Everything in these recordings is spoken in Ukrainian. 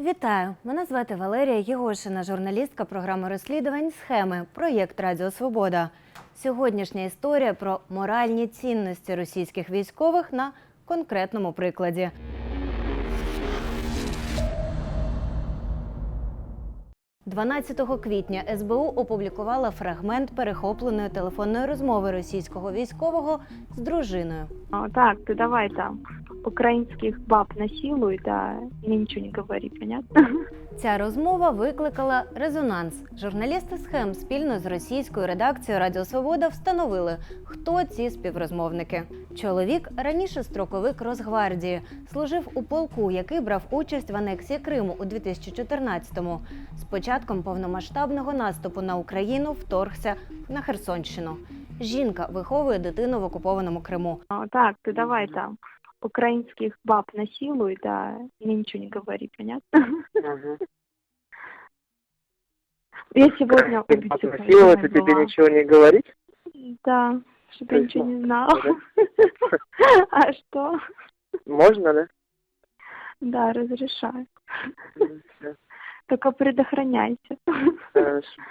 Вітаю! Мене звати Валерія Єгошина, журналістка програми розслідувань Схеми, проєкт Радіо Свобода. Сьогоднішня історія про моральні цінності російських військових на конкретному прикладі. «12 квітня СБУ опублікувала фрагмент перехопленої телефонної розмови російського військового з дружиною. А, Так, ти давай там українських баб насилуй, да, мне ничего не говори, понятно? Ця розмова викликала резонанс. Журналісти схем спільно з російською редакцією Радіо Свобода встановили, хто ці співрозмовники. Чоловік раніше строковик Росгвардії, служив у полку, який брав участь в анексії Криму у 2014-му. З початком повномасштабного наступу на Україну вторгся на Херсонщину. Жінка виховує дитину в окупованому Криму. А, Так, ты давай там украинских баб насилуй, да, мне ничего не говори, понятно? Мгм. Я сегодня Ты у Бетюка Насиловать и тебе ничего не говорить? Да, чтобы То я ничего не знала. А что? Можно, да? Да, разрешаю. Только предохраняйся. Хорошо.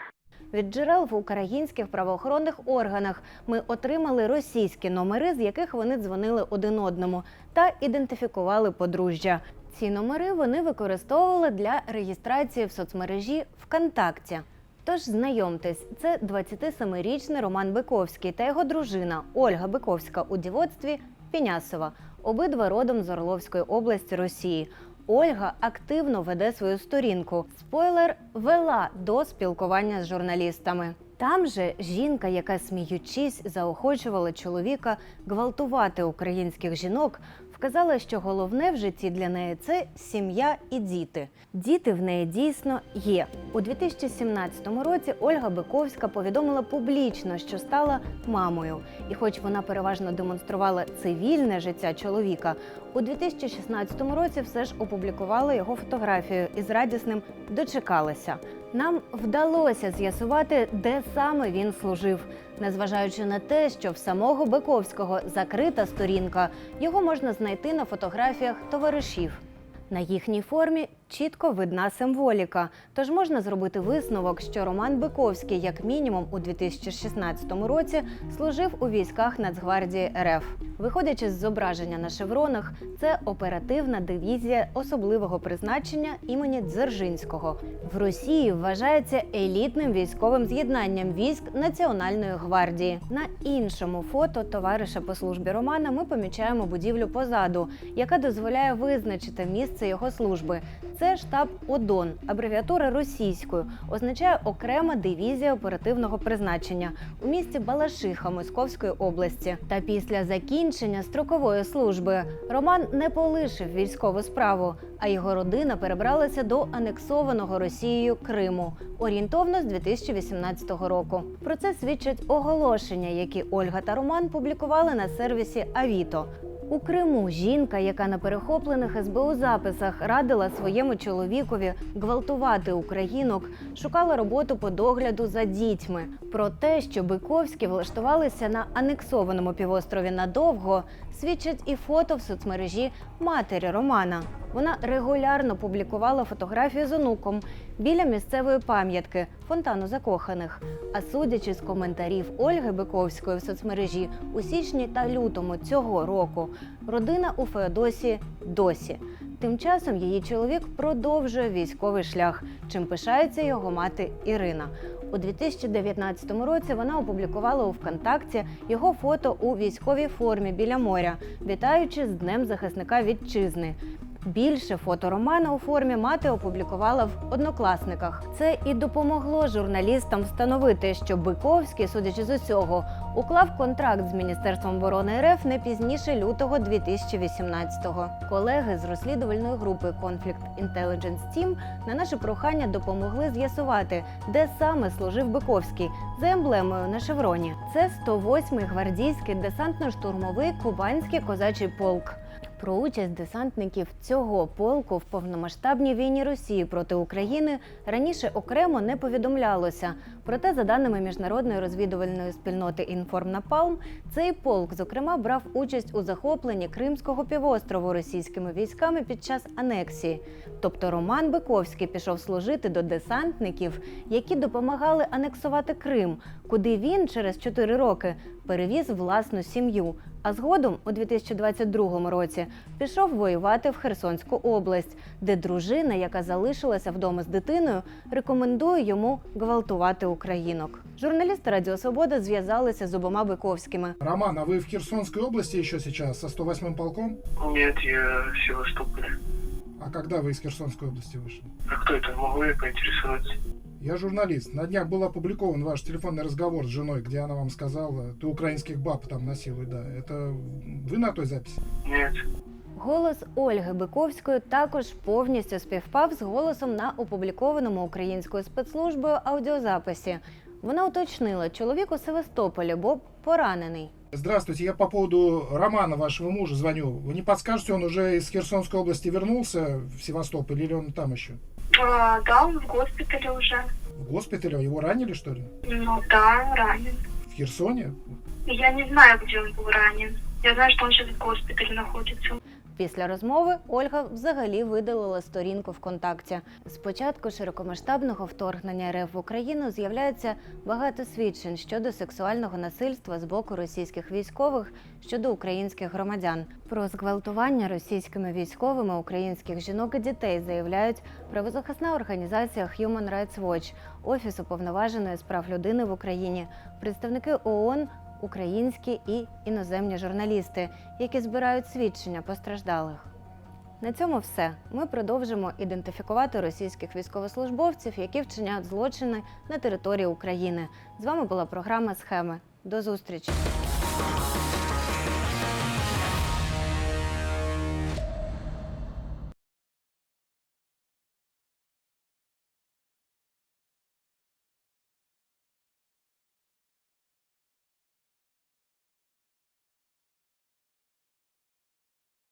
Від джерел в українських правоохоронних органах ми отримали російські номери, з яких вони дзвонили один одному, та ідентифікували подружжя. Ці номери вони використовували для реєстрації в соцмережі ВКонтакті. Тож знайомтесь, це 27-річний Роман Биковський та його дружина Ольга Биковська у дівоцтві Пінясова, обидва родом з Орловської області Росії. Ольга активно веде свою сторінку. Спойлер вела до спілкування з журналістами. Там же жінка, яка сміючись, заохочувала чоловіка гвалтувати українських жінок, вказала, що головне в житті для неї це сім'я і діти. Діти в неї дійсно є. У 2017 році Ольга Биковська повідомила публічно, що стала мамою. І хоч вона переважно демонструвала цивільне життя чоловіка, у 2016 році все ж опублікувала його фотографію із радісним дочекалася. Нам вдалося з'ясувати, де саме він служив. Незважаючи на те, що в самого Биковського закрита сторінка, його можна знайти на фотографіях товаришів. На їхній формі чітко видна символіка, тож можна зробити висновок, що Роман Биковський, як мінімум, у 2016 році служив у військах Нацгвардії РФ. Виходячи з зображення на шевронах, це оперативна дивізія особливого призначення імені Дзержинського. В Росії вважається елітним військовим з'єднанням військ Національної гвардії. На іншому фото товариша по службі Романа ми помічаємо будівлю позаду, яка дозволяє визначити місце його служби. Це штаб ОДОН, абревіатура російською, означає окрема дивізія оперативного призначення у місті Балашиха Московської області. Та після закінчення строкової служби Роман не полишив військову справу, а його родина перебралася до анексованого Росією Криму орієнтовно з 2018 року. Про це свідчать оголошення, які Ольга та Роман публікували на сервісі Авіто. У Криму жінка, яка на перехоплених СБУ записах радила своєму чоловікові гвалтувати українок, шукала роботу по догляду за дітьми. Про те, що Биковські влаштувалися на анексованому півострові надовго, свідчать і фото в соцмережі матері Романа. Вона регулярно публікувала фотографії з онуком біля місцевої пам'ятки фонтану закоханих. А судячи з коментарів Ольги Биковської в соцмережі у січні та лютому цього року, родина у Феодосії досі. Тим часом її чоловік продовжує військовий шлях, чим пишається його мати Ірина. У 2019 році вона опублікувала у ВКонтакті його фото у військовій формі біля моря, вітаючи з Днем захисника вітчизни. Більше фото Романа у формі мати опублікувала в однокласниках. Це і допомогло журналістам встановити, що Биковський, судячи з усього, уклав контракт з Міністерством оборони РФ не пізніше лютого 2018-го. Колеги з розслідувальної групи Conflict Intelligence Team на наше прохання допомогли з'ясувати, де саме служив Биковський за емблемою на шевроні. Це 108-й гвардійський десантно-штурмовий кубанський козачий полк. Про участь десантників цього полку в повномасштабній війні Росії проти України раніше окремо не повідомлялося. Проте, за даними міжнародної розвідувальної спільноти Інформнапалм, цей полк, зокрема, брав участь у захопленні Кримського півострову російськими військами під час анексії. Тобто Роман Биковський пішов служити до десантників, які допомагали анексувати Крим, куди він через 4 роки перевіз власну сім'ю. А згодом, у 2022 році, пішов воювати в Херсонську область, де дружина, яка залишилася вдома з дитиною, рекомендує йому гвалтувати українок. Журналісти Радіо Свобода зв'язалися з обома Биковськими. Роман, а вы в Херсонской области еще сейчас со 108-м полком? Нет, я в Севастополе. А когда вы из Херсонской области вышли? А кто это? Могу я поинтересоваться? Я журналист. На днях был опубликован ваш телефонный разговор с женой, где она вам сказала, ты украинских баб там насилуй, да. Это вы на той записи? Нет. Голос Ольги Биковської також повністю співпав з голосом на опублікованому українською спецслужбою аудіозаписі. Вона уточнила, чоловік у Севастополі, бо поранений. Здравствуйте, я по поводу Романа, вашего мужа, звоню. Вы не подскажете, он уже из Херсонской области вернулся в Севастополь или он там еще? А, да, он в госпитале уже. В госпитале? Его ранили, что ли? Ну да, ранен. В Херсоне? Я не знаю, где он был ранен. Я знаю, что он сейчас в госпитале находится. Після розмови Ольга взагалі видалила сторінку ВКонтакті. З початку широкомасштабного вторгнення РФ в Україну з'являється багато свідчень щодо сексуального насильства з боку російських військових щодо українських громадян. Про зґвалтування російськими військовими українських жінок і дітей заявляють правозахисна організація Human Rights Watch, Офіс уповноваженої з прав людини в Україні, представники ООН, українські і іноземні журналісти, які збирають свідчення постраждалих. На цьому все. Ми продовжимо ідентифікувати російських військовослужбовців, які вчиняють злочини на території України. З вами була програма Схеми. До зустрічі!